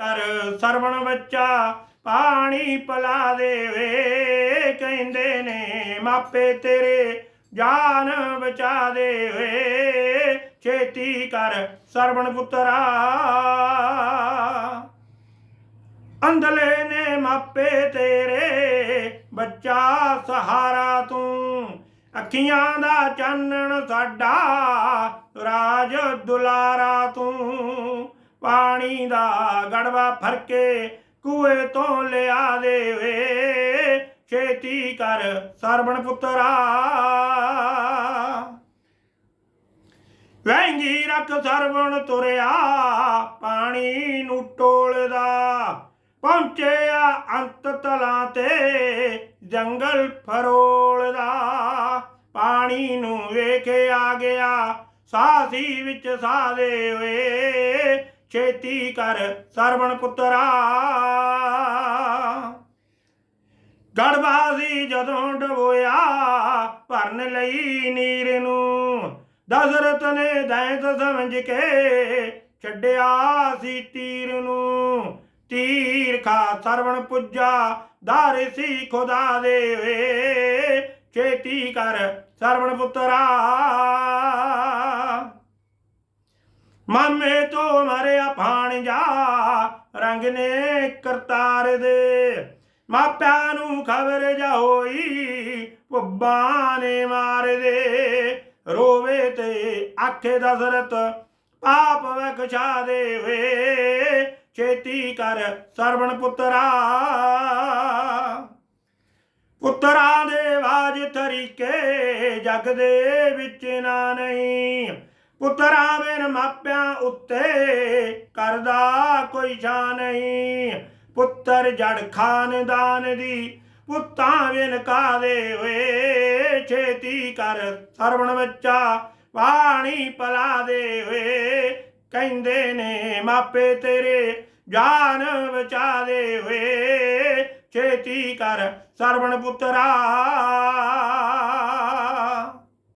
ਕਰ ਸਰਵਣ ਬੱਚਾ ਪਾਣੀ ਪਲਾ ਦੇਵੇ। ਕਹਿੰਦੇ ਨੇ, ਮਾਪੇ ਤੇਰੇ ਜਾਨ ਬਚਾ ਦੇ ਵੇ ਛੇਤੀ ਕਰ ਸਰਵਣ ਪੁੱਤਰਾ। ਅੰਧਲੇ ਨੇ, ਮਾਪੇ ਤੇਰੇ ਬੱਚਾ ਸਹਾਰਾ ਤੂੰ। ਅੱਖੀਆਂ ਦਾ ਚਾਨਣ ਸਾਡਾ ਰਾਜ ਦੁਲਾਰਾ ਤੂੰ। ਪਾਣੀ ਦਾ ਗੜਵਾ ਫਰਕੇ ਕੂਏ ਤੋਂ ਲਿਆ ਦੇ ਵੇ ਛੇਤੀ ਕਰ ਸਰਵਣ ਪੁੱਤਰਾ। ਵੈਂਗੀ ਰੱਖ ਸਰਵਣ ਤੁਰਿਆ, ਪਾਣੀ ਨੂੰ ਟੋਲਦਾ। ਪਹੁੰਚਿਆ ਅੰਤ ਤਲਾਂ ਤੇ, ਜੰਗਲ ਫਰੋਲਦਾ। ਪਾਣੀ ਨੂੰ ਵੇਖ ਆ ਗਿਆ ਸਾਸੀ ਵਿੱਚ ਸਾਦੇ ਓਏ ਛੇਤੀ ਕਰ ਸਰਵਣ ਪੁੱਤਰਾ। ਗੜਬਾਜ਼ੀ ਜਦੋਂ ਡਬੋਇਆ, ਭਰਨ ਲਈ ਨੀਰ ਨੂੰ। ਦਸਰਤ ਨੇ ਦੈਂਤ ਸਮਝ ਕੇ ਛੱਡਿਆ ਸੀ ਤੀਰ ਨੂੰ। ਤੀਰ ਖਾ ਸਰਵਣ ਪੁੱਜਾ ਧਾਰ ਸੀ ਖੁਦਾ ਦੇਵੇ ਛੇਤੀ ਕਰ ਸਰਵਣ ਪੁੱਤਰਾ। ਮਾਮੇ ਤੋਂ ਮਰਿਆ ਭਾਣਜਾ ਰੰਗ ਨੇ ਕਰਤਾਰ ਦੇ। ਮਾਪਿਆਂ ਨੂੰ ਖਬਰ ਜਾ ਹੋਈ, ਪੁੱਬਾਂ ਨੇ ਮਾਰ ਦੇ। ਰੋਵੇ ਤੇ ਆਖੇ ਦਸ਼ਰਥ ਪਾਪ ਵਖਛਾ ਦੇ ਵੇ ਛੇਤੀ ਕਰ ਸਰਵਣ ਪੁੱਤਰਾ। ਪੁੱਤਰਾਂ ਦੇ ਵਾਜ ਤਰੀਕੇ ਜਗ ਦੇ ਵਿੱਚ ਨਾ ਨਹੀਂ। ਪੁੱਤਰਾਂ ਬਿਨ ਮਾਪਿਆਂ ਉੱਤੇ ਕਰਦਾ ਕੋਈ ਛਾ ਨਹੀਂ। ਪੁੱਤਰ ਜੜ ਖਾਨਦਾਨ ਦੀ ਪੁੱਤਾਂ ਬਿਨ ਕਾਦੇ ਓਏ ਛੇਤੀ ਕਰ ਸਰਵਣ ਬੱਚਾ ਪਾਣੀ ਪਲਾ ਦੇ ਹੋਏ। ਕਹਿੰਦੇ ਨੇ, ਮਾਪੇ ਤੇਰੇ ਜਾਨ ਬਚਾ ਦੇ ਹੋਏ। ਛੇਤੀ ਕਰ ਸਰਵਣ ਪੁੱਤਰਾ।